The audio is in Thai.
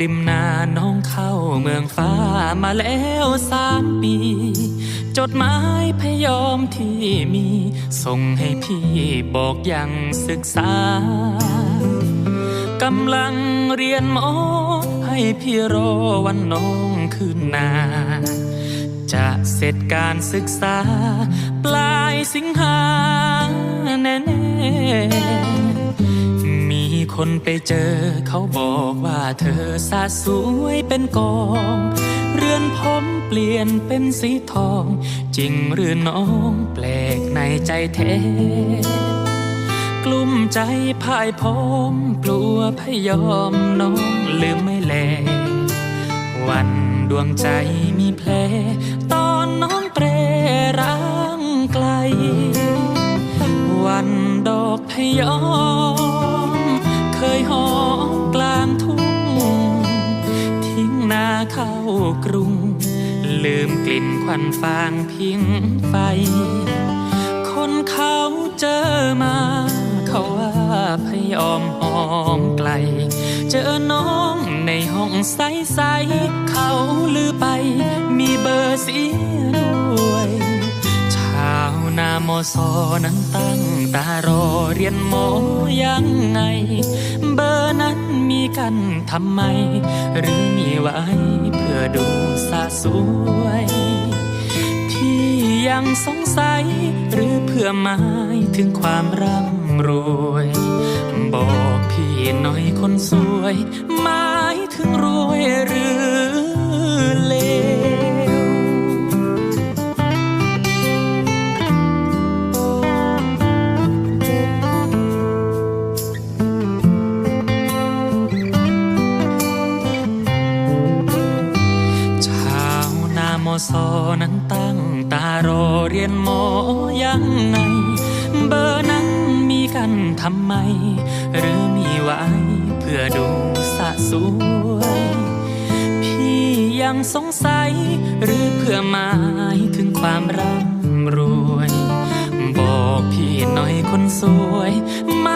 ริมนาน้องเข้าเมืองฟ้ามาแล้วสามปี จดหมายพยอมที่มี ส่งให้พี่บอกยังศึกษากำลังเรียนหมอ ให้พี่รอวันน้องขึ้นนา จะเสร็จการศึกษา ปลายสิงหาแน่ๆ คนไปเจอเขาบอกว่าเธอสาสวยเป็นกอง เรือนผมเปลี่ยนเป็นสีทอง จริงหรือน้องแปลกในใจแท้กลุ้มใจพ่ายพมกลัวพยอมน้องลืมไม่แล วันดวงใจมีแผลตอนน้องเปรร่างไกล วันดอกพยอม เข้ากรุง ลืมกลิ่นควันฟางพิงไฟ คนเขาเจอมาเขาว่าพยอมหอมไกล เจอน้องในห้องใสๆเขาลือไปมีเบอร์เสียด้วยชาวนาโมซอนั้นตั้งตารอเรียนหมอยังไง เบอร์นั้นมีกันทำไม หรือมีไว้ สวยที่ยังสงสัย หรือเพื่อหมายถึงความร่ำรวย บอกพี่หน่อยคนสวย หมายถึงรวยหรือ นาโมซอนั้นตั้งตารอเรียนหมอยังไง เบอร์นั้นมีกันทำไม หรือมีไว้เพื่อดูสะสวย พี่ยังสงสัย หรือเพื่อหมายถึงความร่ำรวย บอกพี่หน่อยคนสวยมา